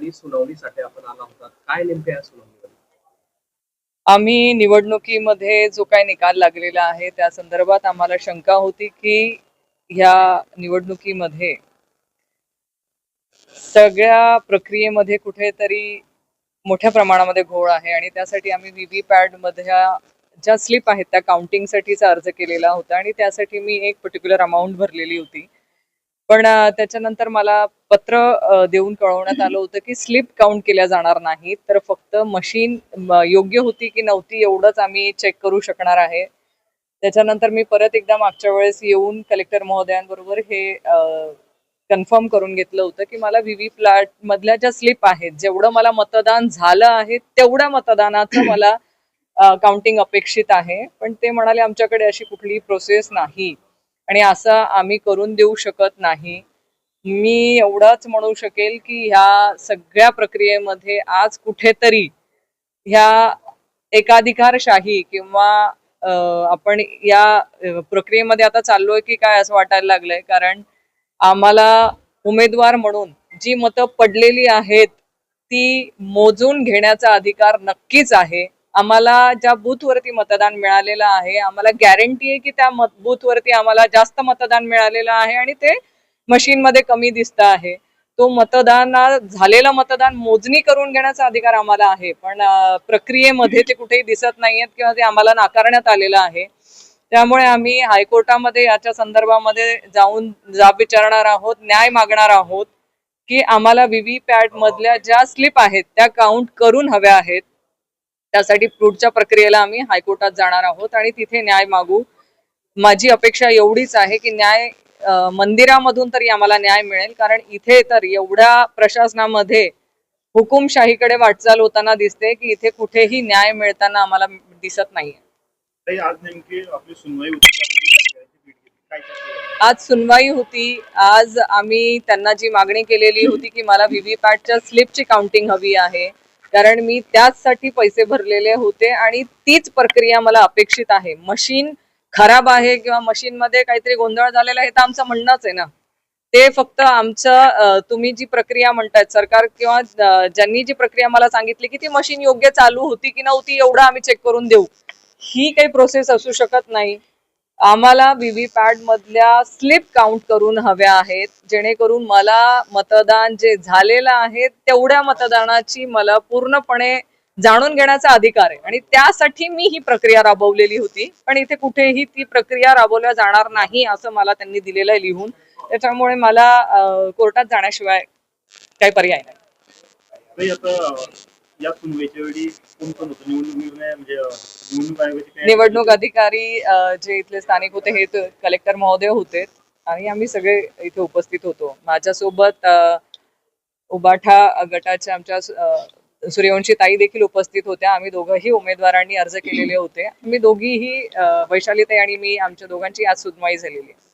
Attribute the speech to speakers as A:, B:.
A: ठिकाणी सुनावणीसाठी आपण आला होता काय नेमकं या सुनावणीवर
B: आम्ही निवडणुकीमध्ये जो काही निकाल लागलेला आहे त्या संदर्भात आम्हाला शंका होती की ह्या निवडणुकीमध्ये सगळ्या प्रक्रियेमध्ये कुठेतरी मोठ्या प्रमाणामध्ये घोळ आहे आणि त्यासाठी आम्ही व्ही पॅड मधल्या ज्या स्लिप आहेत त्या काउंटिंगसाठीचा अर्ज केलेला होता आणि त्यासाठी मी एक पर्टिक्युलर अमाऊंट भरलेली होती. पण त्याच्यानंतर मला पत्र देऊन कळवण्यात आलं होतं की स्लिप काउंट केल्या जाणार नाहीत. तर फक्त मशीन योग्य होती की नव्हती एवढंच आम्ही चेक करू शकणार आहे. त्याच्यानंतर मी परत एकदा मागच्या वेळेस येऊन कलेक्टर महोदयांबरोबर हे कन्फर्म करून घेतलं होतं की मला व्हीव्ही फ्लॅट मधल्या ज्या स्लिप आहेत जेवढं मला मतदान झालं आहे तेवढ्या मतदानाचं मला काउंटिंग अपेक्षित आहे. पण ते म्हणाले आमच्याकडे अशी कुठलीही प्रोसेस नाही. आणि असं आम्ही करून देऊ शकत नाही. मी एवढंच म्हणू शकेल की ह्या सगळ्या प्रक्रियेमध्ये आज कुठेतरी ह्या एकाधिकारशाही किंवा आपण या प्रक्रियेमध्ये आता चाललोय की काय असं वाटायला लागलंय. कारण आम्हाला उमेदवार म्हणून जी मतं पडलेली आहेत ती मोजून घेण्याचा अधिकार नक्कीच आहे. आम्हाला ज्या बूथवरती मतदान मिळालेलं आहे आम्हाला गॅरंटी आहे की त्या मत बूथवरती आम्हाला जास्त मतदान मिळालेलं आहे आणि ते मशीनमध्ये कमी दिसतं आहे. तो मतदान झालेलं मतदान मोजणी करून घेण्याचा अधिकार आम्हाला आहे पण प्रक्रियेमध्ये ते कुठेही दिसत नाहीयेत किंवा ते आम्हाला नाकारण्यात आलेलं आहे. त्यामुळे आम्ही हायकोर्टामध्ये याच्या संदर्भामध्ये जाऊन जाब विचारणार आहोत न्याय मागणार आहोत की आम्हाला व्हीव्ही पॅट मधल्या ज्या स्लिप आहेत त्या काउंट करून हव्या आहेत. त्यासाठी पुढच्या प्रक्रियेला आम्ही हायकोर्टात जाणार आहोत आणि तिथे न्याय मागू. माझी अपेक्षा एवढीच आहे की न्याय मंदिरामधून तरी आम्हाला न्याय मिळेल. कारण इथे तर एवढ्या प्रशासनामध्ये हुकुमशाहीकडे वाटचाल होताना दिसते की इथे कुठेही न्याय मिळताना आम्हाला दिसत नाहीये.
C: आज नेमकी आपली सुनवाई झाली?
B: आज सुनवाई होती. आज आम्ही त्यांना जी मागणी केलेली होती की मला व्हीव्हीपॅटच्या स्लिपची काउंटिंग हवी आहे. कारण मी त्याचसाठी पैसे भरलेले होते आणि तीच प्रक्रिया मला अपेक्षित आहे. मशीन खराब आहे किंवा मशीन मध्ये काहीतरी गोंधळ झालेला हे तर आमचं म्हणणंच आहे ना. ते फक्त आमचं तुम्ही जी प्रक्रिया म्हणतायत सरकार किंवा ज्यांनी जी प्रक्रिया मला सांगितली की ती मशीन योग्य चालू होती की नव्हती एवढं आम्ही चेक करून देऊ. ही काही प्रोसेस असू शकत नाही. आम्हाला व्हीव्हीपॅट मधल्या स्लिप काउंट करून हव्या आहेत. जेणेकरून मला मतदान जे झालेलं आहे तेवढ्या मतदानाची मला पूर्णपणे जाणून घेण्याचा अधिकार आहे. आणि त्यासाठी मी ही प्रक्रिया राबवलेली होती. पण इथे कुठेही ती प्रक्रिया राबवल्या जाणार नाही असं मला त्यांनी दिलेलं आहे लिहून. त्याच्यामुळे मला कोर्टात जाण्याशिवाय काही पर्याय नाही.
C: या सुनवाईच्या वेळी कोण कोण होतं? निवडणूक निर्णय म्हणजे निवडणूक आयोगाचे काय
B: निवडणूक अधिकारी अ, जे इथले स्थानिक होते हे त- कलेक्टर महोदय होते. आणि आम्ही सगळे इथे उपस्थित होतो. माझ्यासोबत अ, उबाठा गटाच्या आमच्या सु- अ, सूर्यवंशी ताई देखील उपस्थित होत्या. आम्ही दोघंही उमेदवारांनी अर्ज केलेले होते. आम्ही दोघीही अ, वैशालीताई आणि मी आमच्या दोघांची आज सुनवाई झालेली आहे.